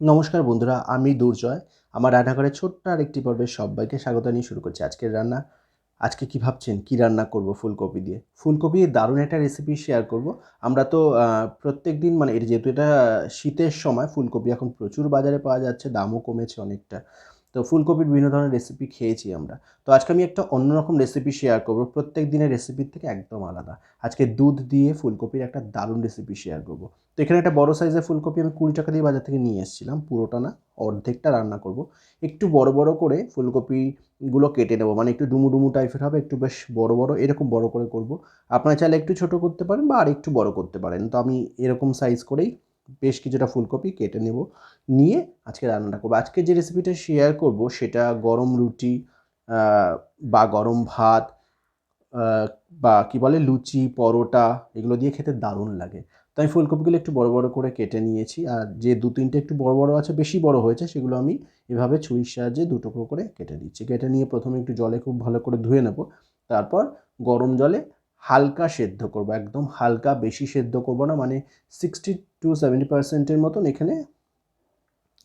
নমস্কার বন্ধুরা, আমি দুর্জয়। আমার রান্নাঘরের ছোট্ট আর একটি পর্বের সবাইকে স্বাগত নিয়ে শুরু করছি আজকের রান্না। আজকে কি ভাবছেন? কি রান্না করব ফুলকপি দিয়ে? ফুলকপি দারুণ একটা রেসিপি শেয়ার করব। আমরা তো প্রত্যেক দিন মানে এর যেহেতু এটা শীতের সময়, ফুলকপি এখন প্রচুর বাজারে পাওয়া যাচ্ছে, দামও কমেছে অনেকটা। তো ফুলকপির বিভিন্ন ধরনের রেসিপি খেয়েছি আমরা। তো আজকে আমি একটা অন্যরকম রেসিপি শেয়ার করব। প্রত্যেক দিনের রেসিপির থেকে একদম আলাদা। আজকে দুধ দিয়ে ফুলকপির একটা দারুণ রেসিপি শেয়ার করব। তো এখানে একটা বড় সাইজের ফুলকপি আমি কুড়ি টাকা দিয়ে বাজার থেকে নিয়ে এসেছিলাম। পুরোটা না অর্ধেকটা রান্না করব। একটু বড় বড় করে ফুলকপিগুলো কেটে নেব। মানে একটু ডুমু ডুমু টাইপের হবে, একটু বেশ বড় বড়, এরকম বড় করে করব। আপনারা চাইলে একটু ছোট করতে পারেন বা আর একটু বড় করতে পারেন। তো আমি এরকম সাইজ করেই বেশ কিছুটা ফুলকপি কেটে নেব। নিয়ে আজকে রান্নাটা করব। আজকে যে রেসিপিটা শেয়ার করব সেটা গরম রুটি বা গরম ভাত বা কি বলে লুচি, পরোটা, এগুলো দিয়ে খেতে দারুণ লাগে। তো আমি ফুলকপিগুলো একটু বড় বড় করে কেটে নিয়েছি। আর যে দু তিনটে একটু বড় বড় আছে, বেশি বড় হয়েছে, সেগুলো আমি এভাবে ছুরির সাহায্যে দুটো করে কেটে দিচ্ছি। কেটে নিয়ে প্রথমে একটু জলে খুব ভালো করে ধুয়ে নেব। তারপর গরম জলে হালকা সেদ্ধ করব, একদম হালকা বেশি সেদ্ধ করব না মানে সিক্সটি টু সেভেন্টি পার্সেন্টের মতন এখানে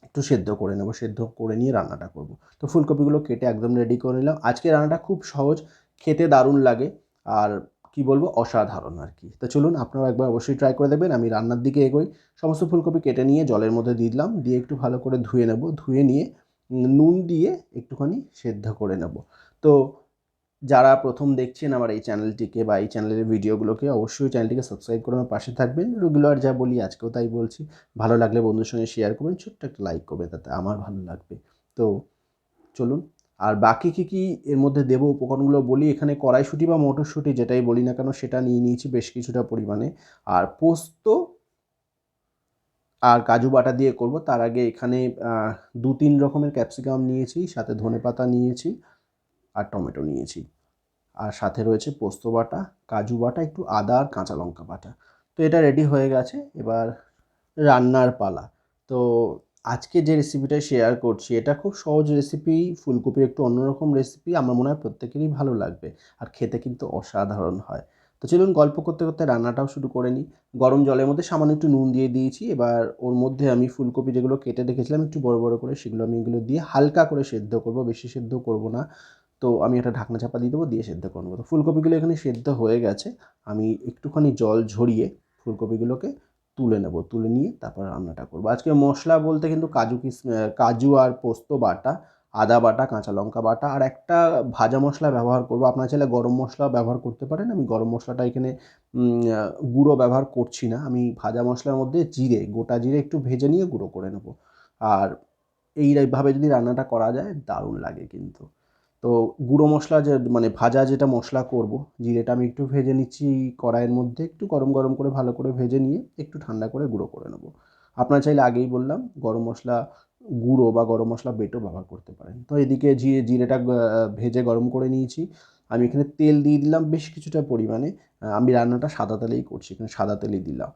একটু সেদ্ধ করে নেব, সেদ্ধ করে নিয়ে রান্নাটা করব। তো ফুলকপিগুলো কেটে একদম রেডি করে নিলাম। আজকে রান্নাটা খুব সহজ, খেতে দারুণ লাগে, আর কি বলব, অসাধারণ আর কি। তো চলুন আপনারা একবার অবশ্যই ট্রাই করে দেবেন আমি রান্নার দিকে এগোই। সমস্ত ফুলকপি কেটে নিয়ে জলের মধ্যে দিয়ে দিলাম, দিয়ে একটু ভালো করে ধুয়ে নেব, ধুয়ে নিয়ে নুন দিয়ে একটুখানি সেদ্ধ করে নেব। তো যারা প্রথম দেখছেন আমার এই চ্যানেলটিকে বা এই চ্যানেলের ভিডিওগুলোকে, অবশ্যই চ্যানেলটিকে সাবস্ক্রাইব করে আমার পাশে থাকবেন। রেগুলার যা বলি, আজকেও তাই বলছি। ভালো লাগলে বন্ধুর সঙ্গে শেয়ার করবেন, ছোট্ট একটা লাইক করবে তাতে আমার ভালো লাগবে। তো চলুন, আর বাকি কী কী এর মধ্যে দেবো? উপকরণগুলো বলি, এখানে কড়াইশুঁটি বা মটরশুঁটি যেটাই বলি না কেন, সেটা নিয়ে নিয়েছি বেশ কিছুটা পরিমাণে। আর পোস্ত আর কাজু বাটা দিয়ে করব। তার আগে এখানে দু তিন রকমের ক্যাপসিকাম নিয়েছি, সাথে ধনে পাতা নিয়েছি। আর টমেটো নিয়েছি। আর সাথে রয়েছে পোস্ত বাটা, কাজু বাটা, একটু আদা আর কাঁচা লঙ্কা বাটা। তো এটা রেডি হয়ে গেছে। এবার রান্নার পালা। তো আজকে যে রেসিপিটা শেয়ার করছি, এটা খুব সহজ রেসিপি ফুলকপির একটু অন্যরকম রেসিপি আমার মনে হয় প্রত্যেকেরই ভালো লাগবে। আর খেতে কিন্তু অসাধারণ হয়। তো চলুন গল্প করতে করতে রান্নাটাও শুরু করে নিই। গরম জলের মধ্যে সামান্য একটু নুন দিয়ে দিয়েছি। এবার ওর মধ্যে আমি ফুলকপি যেগুলো কেটে রেখেছিলাম একটু বড় বড় করে, সেগুলো আমি এগুলো দিয়ে হালকা করে সেদ্ধ করব। বেশি সেদ্ধ করব না। তো আমি একটা ঢাকনা চাপা দিয়ে দেবো, দিয়ে সেদ্ধ করে নেব। তো ফুলকপিগুলো এখানে সেদ্ধ হয়ে গেছে। আমি একটুখানি জল ঝরিয়ে ফুলকপিগুলোকে তুলে নেব, তুলে নিয়ে তারপর রান্নাটা করব। আজকে মশলা বলতে কিন্তু কাজু কিস কাজু আর পোস্ত বাটা, আদা বাটা, কাঁচা লঙ্কা বাটা, আর একটা ভাজা মশলা ব্যবহার করব। আপনার চাইলে গরম মশলা ব্যবহার করতে পারেন। আমি গরম মশলাটা এখানে গুঁড়ো ব্যবহার করছি না। আমি ভাজা মশলার মধ্যে জিরে, গোটা জিরে একটু ভেজে নিয়ে গুঁড়ো করে নেব। আর এইভাবে যদি রান্নাটা করা যায়, দারুণ লাগে কিন্তু। তো গুঁড়ো মশলা যে মানে ভাজা যেটা মশলা করব, জিরেটা আমি একটু ভেজে নিচ্ছি কড়াইয়ের মধ্যে, একটু গরম গরম করে ভালো করে ভেজে নিয়ে একটু ঠান্ডা করে গুঁড়ো করে নেব। আপনারা চাইলে আগেই বললাম, গরম মশলা গুঁড়ো বা গরম মশলা বেটও ব্যবহার করতে পারেন। তো এদিকে জিরে জিরেটা ভেজে গরম করে নিয়েছি। আমি এখানে তেল দিয়ে দিলাম বেশ কিছুটা পরিমাণে আমি রান্নাটা সাদা তেলেই করছি, এখানে সাদা তেলই দিলাম।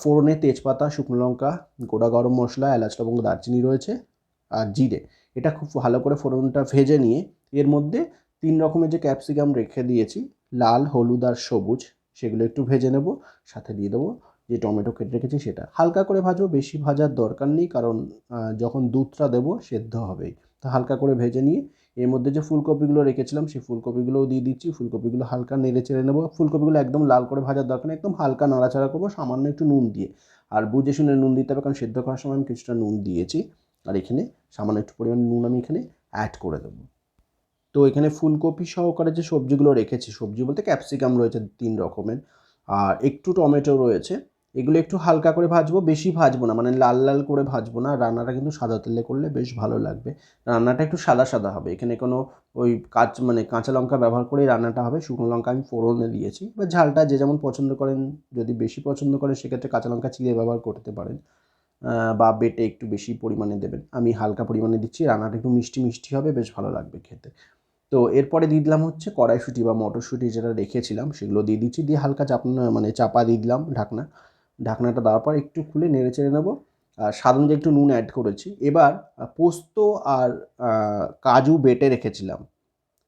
ফোড়নে তেজপাতা, শুকনো লঙ্কা, গোটা গরম মশলা, এলাচ, লবঙ্গ, দারচিনি রয়েছে আর জিরে এটা খুব ভালো করে ফোড়নটা ভেজে নিয়ে এর মধ্যে তিন রকমের যে ক্যাপসিকাম রেখে দিয়েছি, লাল, হলুদ আর সবুজ, সেগুলো একটু ভেজে নেব, সাথে দিয়ে দেবো যে টমেটো কেটে রেখেছি সেটা। হালকা করে ভাজবো, বেশি ভাজার দরকার নেই, কারণ যখন দুধটা দেবো সেদ্ধ হবেই। তো হালকা করে ভেজে নিয়ে এর মধ্যে যে ফুলকপিগুলো রেখেছিলাম, সেই ফুলকপিগুলোও দিয়ে দিচ্ছি। ফুলকপিগুলো হালকা নেড়ে চেড়ে নেব। ফুলকপিগুলো একদম লাল করে ভাজার দরকার নেই, একদম হালকা নাড়াচাড়া করব, সামান্য একটু নুন দিয়ে। আর বুঝে শুনে নুন দিতে হবে, কারণ সেদ্ধ করার সময় আমি কিছুটা নুন দিয়েছি। আর এখানে সামান্য একটু পরিমাণ নুন আমি এখানে অ্যাড করে দেবো। তো এখানে ফুলকপি সহকারে যে সবজিগুলো রেখেছি, সবজি বলতে ক্যাপসিকাম রয়েছে তিন রকমের, আর একটু টমেটো রয়েছে, এগুলো একটু হালকা করে ভাজবো, বেশি ভাজবো না মানে লাল লাল করে ভাজবো না, রান্নাটা কিন্তু সাদা তেলে করলে বেশ ভালো লাগবে। রান্নাটা একটু সাদা সাদা হবে, এখানে কোনো ওই কাঁচ মানে কাঁচা লঙ্কা ব্যবহার করেই রান্নাটা হবে, শুকনো লঙ্কা আমি ফোড়নে দিয়েছি, বা ঝালটা যে যেমন পছন্দ করেন, যদি বেশি পছন্দ করেন, সেক্ষেত্রে কাঁচা লঙ্কা চিড়ে ব্যবহার করতে পারেন। বা বেটে একটু বেশি পরিমাণে দেবেন। আমি হালকা পরিমাণে দিচ্ছি, রান্নাটা একটু মিষ্টি মিষ্টি হবে, বেশ ভালো লাগবে খেতে। তো এরপরে দিয়ে দিলাম হচ্ছে কড়াইশুঁটি বা মটরশুঁটি যেটা রেখেছিলাম, সেগুলো দিয়ে দিচ্ছি। দিয়ে হালকা চাপনা মানে চাপা দিয়ে দিলাম ঢাকনা। ঢাকনাটা দেওয়ার পর একটু খুলে নেড়ে চেড়ে নেব। আর স্বাদ অনুযায়ী একটু নুন অ্যাড করেছি। এবার পোস্ত আর কাজু বেটে রেখেছিলাম।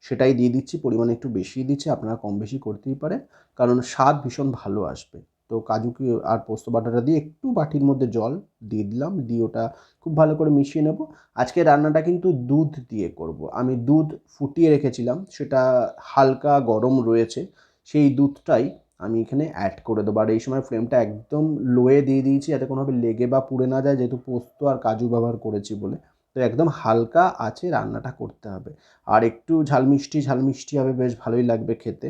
সেটাই দিয়ে দিচ্ছি, পরিমাণে একটু বেশি দিচ্ছি, আপনারা কম বেশি করতেই পারে কারণ স্বাদ ভীষণ ভালো আসবে। তো কাজুকে আর পোস্ত বাটাটা দিয়ে একটু বাটির মধ্যে জল দিয়ে দিলাম, দিয়ে ওটা খুব ভালো করে মিশিয়ে নেব। আজকে রান্নাটা কিন্তু দুধ দিয়ে করব। আমি দুধ ফুটিয়ে রেখেছিলাম, সেটা হালকা গরম রয়েছে, সেই দুধটাই আমি এখানে অ্যাড করে দেবো। আর এই সময় ফ্লেমটা একদম লোয়ে দিয়ে দিয়েছি, যাতে কোনোভাবে লেগে বা পুড়ে না যায়, যেহেতু পোস্ত আর কাজু ব্যবহার করেছি বলে। তো একদম হালকা আছে রান্নাটা করতে হবে। আর একটু ঝাল মিষ্টি ঝাল মিষ্টি হবে, বেশ ভালোই লাগবে খেতে।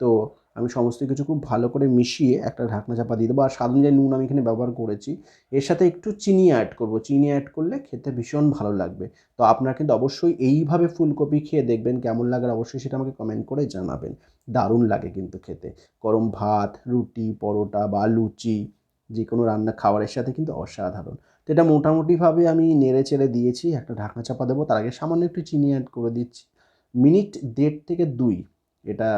তো আমি সমস্ত কিছু খুব ভালো করে মিশিয়ে একটা ঢাকনা চাপা দিয়ে দেবো। আর স্বাদ অনুযায়ী নুন আমি এখানে ব্যবহার করেছি। এর সাথে একটু চিনি অ্যাড করব। চিনি অ্যাড করলে খেতে ভীষণ ভালো লাগবে। তো আপনারা কিন্তু অবশ্যই এইভাবে ফুলকপি খেয়ে দেখবেন, কেমন লাগে অবশ্যই সেটা আমাকে কমেন্ট করে জানাবেন। দারুণ লাগে কিন্তু খেতে। গরম ভাত, রুটি, পরোটা বা লুচি যে কোনো রান্না খাবারের সাথে কিন্তু অসাধারণ। তো এটা মোটামুটিভাবে আমি নেড়ে চেড়ে দিয়েছি। একটা ঢাকনা চাপা দেবো। তার আগে সামান্য একটু চিনি অ্যাড করে দিচ্ছি। মিনিট দেড় থেকে দুই এটা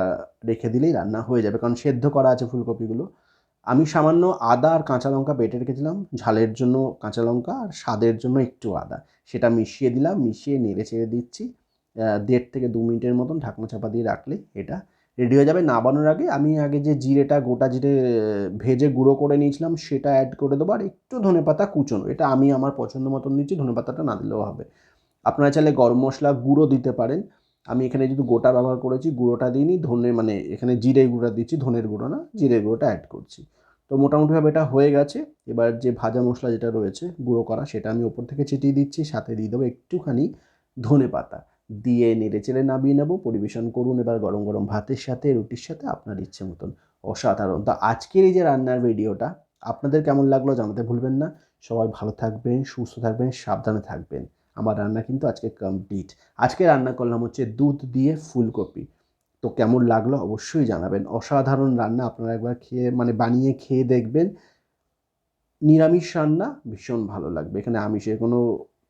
রেখে দিলেই রান্না হয়ে যাবে। কারণ সেদ্ধ করা আছে ফুলকপিগুলো। আমি সামান্য আদা আর কাঁচা লঙ্কা বেটে রেখেছিলাম। ঝালের জন্য কাঁচা লঙ্কা আর স্বাদের জন্য একটু আদা। সেটা মিশিয়ে দিলাম, মিশিয়ে নেড়ে চেড়ে দিচ্ছি। দেড় থেকে দু মিনিটের মতন ঢাকনা চাপা দিয়ে রাখলে এটা রেডি হয়ে যাবে। নাবানোর আগে আমি আগে যে জিরেটা, গোটা জিরে ভেজে গুঁড়ো করে নিয়েছিলাম, সেটা অ্যাড করে দেবো। আর একটু ধনে পাতা কুচোনো, এটা আমি আমার পছন্দ মতন দিচ্ছি, ধনে পাতাটা না দিলেও হবে। আপনারা চাইলে গরম মশলা গুঁড়ো দিতে পারেন। আমি এখানে যেহেতু গোটা ব্যবহার করেছি, গুঁড়োটা দিইনি ধনে মানে এখানে জিরে গুঁড়া দিচ্ছি, ধনের গুঁড়ো না, জিরে গুঁড়োটা অ্যাড করছি। তো মোটামুটিভাবে এটা হয়ে গেছে। এবার যে ভাজা মশলা যেটা রয়েছে, গুঁড়ো করা, সেটা আমি ওপর থেকে ছিটিয়ে দিচ্ছি, সাথে দিয়ে দেবো একটুখানি ধনে পাতা। দিয়ে নেড়ে চেড়ে নামিয়ে নেব, পরিবেশন করুন, এবার গরম গরম ভাতের সাথে, রুটির সাথে আপনার ইচ্ছে মতন। অসাধারণ। তো আজকের এই যে রান্নার ভিডিওটা, আপনাদের কেমন লাগল জানাতে ভুলবেন না। সবাই ভালো থাকবেন, সুস্থ থাকবেন, সাবধানে থাকবেন। আমার রান্না কিন্তু আজকে কমপ্লিট আজকে রান্না করলাম হচ্ছে দুধ দিয়ে ফুলকপি। তো কেমন লাগল অবশ্যই জানাবেন। অসাধারণ রান্না আপনারা একবার খেয়ে মানে বানিয়ে খেয়ে দেখবেন। নিরামিষ রান্না ভীষণ ভালো লাগবে। এখানে আমিষের কোনো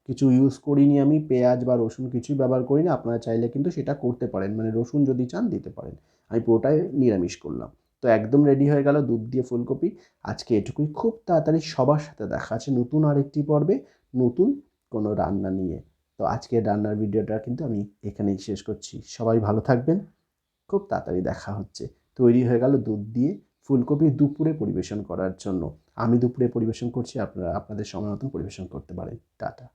কিছু ইউজ করিনি আমি, পেঁয়াজ বা রসুন কিছুই ব্যবহার করিনি। আপনারা চাইলে কিন্তু সেটা করতে পারেন। মানে রসুন যদি চান দিতে পারেন। আমি পুরোটাই নিরামিষ করলাম। তো একদম রেডি হয়ে গেল দুধ দিয়ে ফুলকপি। আজকে এটুকুই। খুব তাড়াতাড়ি সবার সাথে দেখা আছে নতুন আরেকটি পর্বে। নতুন কোনো রান্না নিয়ে। তো আজকের রান্নার ভিডিওটা কিন্তু আমি এখানেই শেষ করছি। সবাই ভালো থাকবেন। খুব তাড়াতাড়ি দেখা হচ্ছে। তৈরি হয়ে গেল দুধ দিয়ে ফুলকপি দুপুরে পরিবেশন করার জন্য। আমি দুপুরে পরিবেশন করছি, আপনারা আপনাদের সময় মতন পরিবেশন করতে পারেন। টাটা।